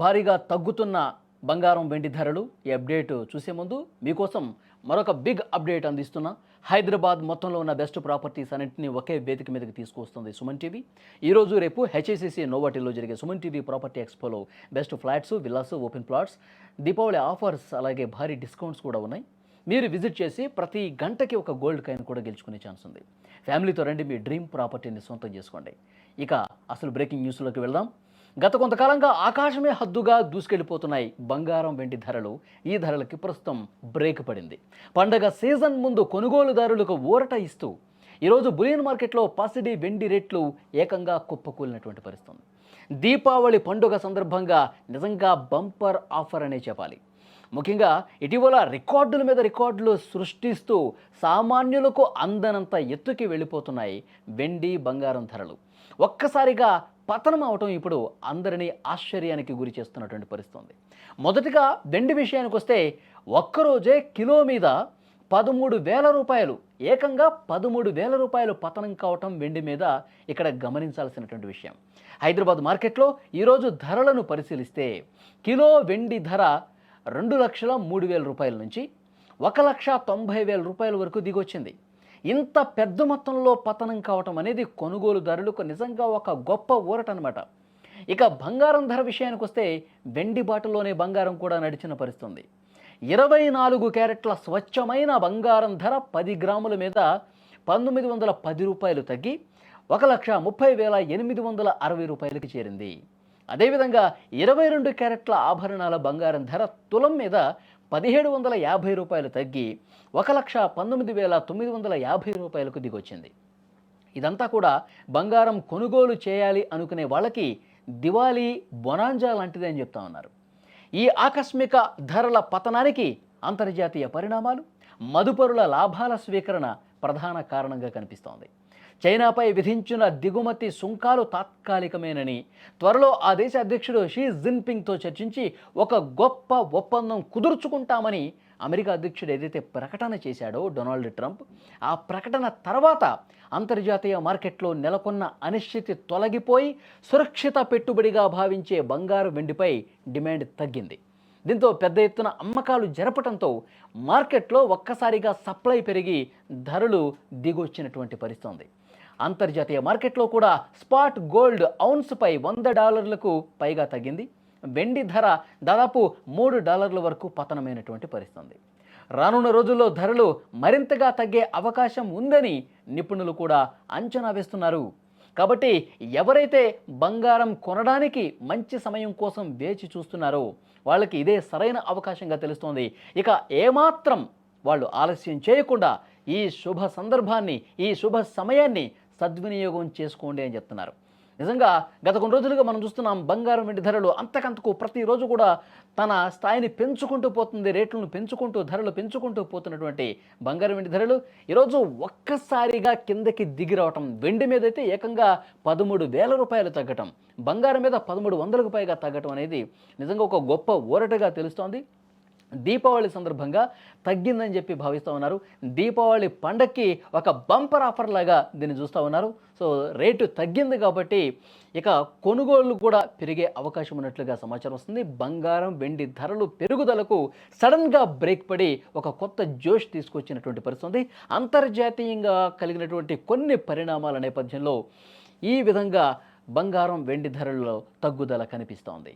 భారీగా తగ్గుతున్న బంగారం వెండి ధరలు ఈ అప్డేట్ చూసే ముందు మీకోసం మరొక బిగ్ అప్డేట్ అందిస్తున్నా. హైదరాబాద్ మొత్తంలో ఉన్న బెస్ట్ ప్రాపర్టీస్ అన్నింటినీ ఒకే వేదిక మీదకి తీసుకొస్తుంది సుమన్ టీవీ. ఈరోజు రేపు హెచ్ఐసిసి నోవాటిల్లో జరిగే Suman TV property ఎక్స్పోలో best flats villas open plots Deepavali offers అలాగే భారీ డిస్కౌంట్స్ కూడా ఉన్నాయి. మీరు విజిట్ చేసి ప్రతి గంటకి ఒక గోల్డ్ కాయిన్ కూడా గెలుచుకునే ఛాన్స్ ఉంది. ఫ్యామిలీతో రండి మీ డ్రీమ్ ప్రాపర్టీని సొంతం చేసుకోండి. ఇక అసలు బ్రేకింగ్ న్యూస్లోకి వెళ్దాం. గత కొంతకాలంగా ఆకాశమే హద్దుగా దూసుకెళ్ళిపోతున్నాయి బంగారం వెండి ధరలు ఈ ధరలకి ప్రస్తుతం బ్రేక్ పడింది. పండగ సీజన్ ముందు కొనుగోలుదారులకు ఊరట ఇస్తూ ఈరోజు బులియన్ మార్కెట్లో పసిడి వెండి రేట్లు ఏకంగా కుప్పకూలినటువంటి పరిస్థితుంది. దీపావళి పండుగ సందర్భంగా నిజంగా బంపర్ ఆఫర్ అనే చెప్పాలి. ముఖ్యంగా ఇటీవల రికార్డుల మీద రికార్డులు సృష్టిస్తూ సామాన్యులకు అందనంత ఎత్తుకి వెళ్ళిపోతున్నాయి వెండి బంగారం ధరలు. ఒక్కసారిగా పతనం అవటం ఇప్పుడు అందరినీ ఆశ్చర్యానికి గురి చేస్తున్నటువంటి పరిస్థితి ఉంది మొదటిగా వెండి విషయానికి వస్తే ఒక్కరోజే కిలో మీద పదమూడు వేల రూపాయలు ఏకంగా పదమూడు వేల రూపాయలు పతనం కావటం వెండి మీద ఇక్కడ గమనించాల్సినటువంటి విషయం. హైదరాబాద్ మార్కెట్లో ఈరోజు ధరలను పరిశీలిస్తే కిలో వెండి ధర రెండు లక్షల మూడు వేల రూపాయల నుంచి ఒక లక్ష తొంభై వేల రూపాయల వరకు దిగొచ్చింది. ఇంత పెద్ద మొత్తంలో పతనం కావటం అనేది కొనుగోలుదారులకు నిజంగా ఒక గొప్ప ఊరటనమాట. ఇక బంగారం ధర విషయానికి వస్తే వెండి బాటలోనే బంగారం కూడా నడిచిన పరిస్థితుంది. ఇరవై నాలుగు క్యారెట్ల స్వచ్ఛమైన బంగారం ధర పది గ్రాముల మీద పంతొమ్మిది వందల పది రూపాయలు తగ్గి ఒక లక్ష ముప్పై వేల ఎనిమిది వందల అరవై రూపాయలకు చేరింది. అదేవిధంగా ఇరవై రెండు క్యారెట్ల ఆభరణాల బంగారం ధర తులం మీద పదిహేడు వందల యాభై రూపాయలు తగ్గి ఒక లక్ష పంతొమ్మిది వేల తొమ్మిది వందల యాభై రూపాయలకు దిగొచ్చింది. ఇదంతా కూడా బంగారం కొనుగోలు చేయాలి అనుకునే వాళ్ళకి దివాళీ బొనాంజా లాంటిది అని చెప్తా ఉన్నారు. ఈ ఆకస్మిక ధరల పతనానికి అంతర్జాతీయ పరిణామాలు మదుపరుల లాభాల స్వీకరణ ప్రధాన కారణంగా కనిపిస్తోంది. చైనాపై విధించిన దిగుమతి సుంకాలు తాత్కాలికమేనని. త్వరలో ఆ దేశ అధ్యక్షుడు షీ జిన్పింగ్తో చర్చించి ఒక గొప్ప ఒప్పందం కుదుర్చుకుంటామని అమెరికా అధ్యక్షుడు ఏదైతే ప్రకటన చేశాడో డొనాల్డ్ ట్రంప్ ఆ ప్రకటన తర్వాత అంతర్జాతీయ మార్కెట్లో నెలకొన్న అనిశ్చితి తొలగిపోయి సురక్షిత పెట్టుబడిగా భావించే బంగారు వెండిపై డిమాండ్ తగ్గింది. దీంతో పెద్ద ఎత్తున అమ్మకాలు జరపడంతో మార్కెట్లో ఒక్కసారిగా సప్లై పెరిగి ధరలు దిగొచ్చినటువంటి పరిస్థితి ఉంది అంతర్జాతీయ మార్కెట్లో కూడా స్పాట్ గోల్డ్ ఔన్స్పై వంద డాలర్లకు పైగా తగ్గింది. వెండి ధర దాదాపు మూడు డాలర్ల వరకు పతనమైనటువంటి పరిస్థితి రానున్న రోజుల్లో ధరలు మరింతగా తగ్గే అవకాశం ఉందని నిపుణులు కూడా అంచనా వేస్తున్నారు. కాబట్టి ఎవరైతే బంగారం కొనడానికి మంచి సమయం కోసం వేచి చూస్తున్నారో వాళ్ళకి ఇదే సరైన అవకాశంగా తెలుస్తోంది. ఇక ఏమాత్రం వాళ్ళు ఆలస్యం చేయకుండా ఈ శుభ సందర్భాన్ని ఈ శుభ సమయాన్ని సద్వినియోగం చేసుకోండి అని చెప్తున్నారు. నిజంగా గత కొన్ని రోజులుగా మనం చూస్తున్నాం బంగారం వెండి ధరలు అంతకంతకు ప్రతిరోజు కూడా తన స్థాయిని పెంచుకుంటూ పోతుంది రేట్లను పెంచుకుంటూ ధరలు పెంచుకుంటూ పోతున్నటువంటి బంగారం వెండి ధరలు ఈరోజు ఒక్కసారిగా కిందకి దిగి రావటం వెండి మీద అయితే ఏకంగా పదమూడు వేల రూపాయలు తగ్గటం బంగారం మీద పదమూడు వందలకు పైగా తగ్గటం అనేది నిజంగా ఒక గొప్ప ఊరటగా తెలుస్తోంది. దీపావళి సందర్భంగా తగ్గిందని చెప్పి భావిస్తూ ఉన్నారు. దీపావళి పండక్కి ఒక బంపర్ ఆఫర్ లాగా దీన్ని చూస్తూ ఉన్నారు. సో రేటు తగ్గింది కాబట్టి ఇక కొనుగోళ్ళు కూడా పెరిగే అవకాశం ఉన్నట్లుగా సమాచారం వస్తుంది. బంగారం వెండి ధరలు పెరుగుదలకు సడన్గా బ్రేక్ పడి ఒక కొత్త జోష్ తీసుకొచ్చినటువంటి పరిస్థితి ఉంది. అంతర్జాతీయంగా కలిగినటువంటి కొన్ని పరిణామాల నేపథ్యంలో ఈ విధంగా బంగారం వెండి ధరల్లో తగ్గుదల కనిపిస్తోంది.